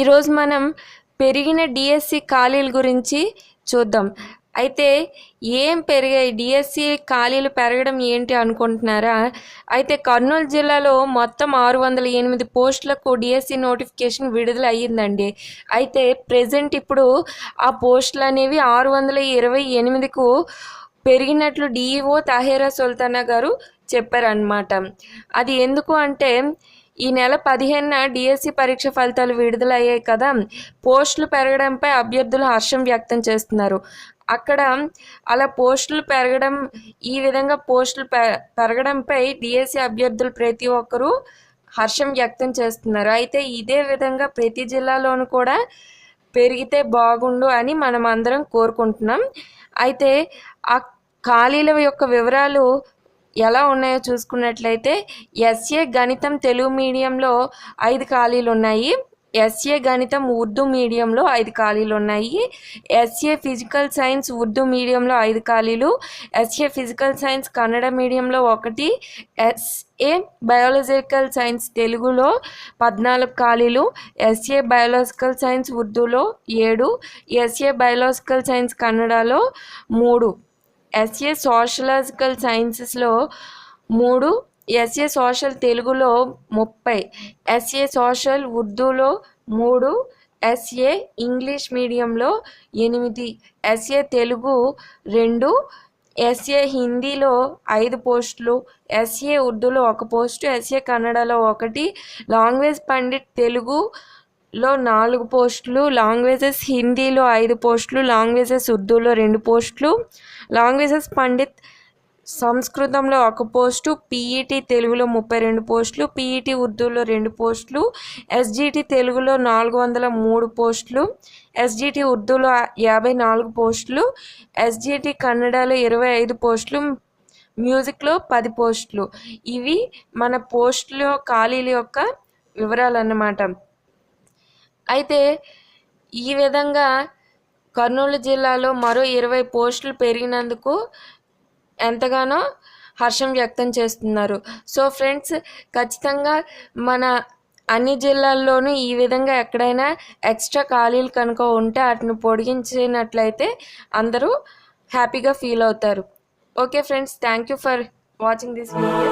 ఈరోజు మనం పెరిగిన డిఎస్సి ఖాళీల గురించి చూద్దాం. అయితే ఏం పెరిగాయి? డిఎస్సి ఖాళీలు పెరగడం ఏంటి అనుకుంటున్నారా? అయితే కర్నూలు జిల్లాలో మొత్తం ఆరు వందల ఎనిమిది పోస్టులకు డిఎస్సి నోటిఫికేషన్ విడుదల అయ్యిందండి అయితే ప్రజెంట్ ఇప్పుడు ఆ పోస్టులు అనేవి ఆరు వందల ఇరవై ఎనిమిదికు పెరిగినట్లు డిఈఓ తాహేరా సుల్తానా గారు చెప్పారనమాట అది ఎందుకు అంటే ఈ నెల పదిహేనున డిఎస్సి పరీక్ష ఫలితాలు విడుదలయ్యాయి కదా. పోస్టులు పెరగడంపై అభ్యర్థులు హర్షం వ్యక్తం చేస్తున్నారు. అక్కడ అలా పోస్టులు పెరగడం ఈ విధంగా పోస్టులు పె పెరగడంపై డిఎస్సి అభ్యర్థులు ప్రతి ఒక్కరూ హర్షం వ్యక్తం చేస్తున్నారు. అయితే ఇదే విధంగా ప్రతి జిల్లాలోనూ కూడా పెరిగితే బాగుండు అని మనం అందరం కోరుకుంటున్నాం. అయితే ఆ ఖాళీల యొక్క వివరాలు ఎలా ఉన్నాయో చూసుకున్నట్లయితే ఎస్ఏ గణితం తెలుగు మీడియంలో ఐదు ఖాళీలు ఉన్నాయి. ఎస్ఏ గణితం ఉర్దూ మీడియంలో ఐదు ఖాళీలు ఉన్నాయి. ఎస్ఏ ఫిజికల్ సైన్స్ ఉర్దూ మీడియంలో ఐదు ఖాళీలు. ఎస్ఏ ఫిజికల్ సైన్స్ కన్నడ మీడియంలో ఒకటి. ఎస్ఏ బయాలజికల్ సైన్స్ తెలుగులో పద్నాలుగు ఖాళీలు. ఎస్ఏ బయాలజికల్ సైన్స్ ఉర్దూలో ఏడు. ఎస్ఏ బయాలజికల్ సైన్స్ కన్నడలో మూడు. ఎస్ఏ సోషలాజికల్ సైన్సెస్లో మూడు ఎస్ఏ సోషల్ తెలుగులో ముప్పై ఎస్ఏ సోషల్ ఉర్దూలో మూడు ఎస్ఏ ఇంగ్లీష్ మీడియంలో ఎనిమిది ఎస్ఏ తెలుగు రెండు ఎస్ఏ హిందీలో ఐదు పోస్టులు ఎస్ఏ ఉర్దూలో ఒక పోస్టు ఎస్ఏ కన్నడలో ఒకటి లాంగ్వేజ్ పండిట్ తెలుగు లో నాలుగు పోస్టులు లాంగ్వేజెస్ హిందీలో ఐదు పోస్టులు లాంగ్వేజెస్ ఉర్దూలో రెండు పోస్టులు. లాంగ్వేజెస్ పండిత్ సంస్కృతంలో ఒక పోస్టు పీఈటీ తెలుగులో ముప్పై రెండు పోస్టులు పీఈటీ ఉర్దూలో రెండు పోస్టులు ఎస్జిటి తెలుగులో నాలుగు వందల మూడు పోస్టులు ఎస్జిటి ఉర్దూలో యాభై నాలుగు పోస్టులు ఎస్జిటి కన్నడలో ఇరవై ఐదు పోస్టులు మ్యూజిక్లో పది పోస్టులు. ఇవి మన పోస్టుల ఖాళీల యొక్క వివరాలు అన్నమాట అయితే ఈ విధంగా కర్నూలు జిల్లాలో మరో ఇరవై పోస్టులు పెరిగినందుకు ఎంతగానో హర్షం వ్యక్తం చేస్తున్నారు. సో ఫ్రెండ్స్ ఖచ్చితంగా మన అన్ని జిల్లాల్లోనూ ఈ విధంగా ఎక్కడైనా ఎక్స్ట్రా ఖాళీలు కనుక ఉంటే వాటిని పొడిగించినట్లయితే అందరూ హ్యాపీగా ఫీల్ అవుతారు. Okay friends thank you for watching this video.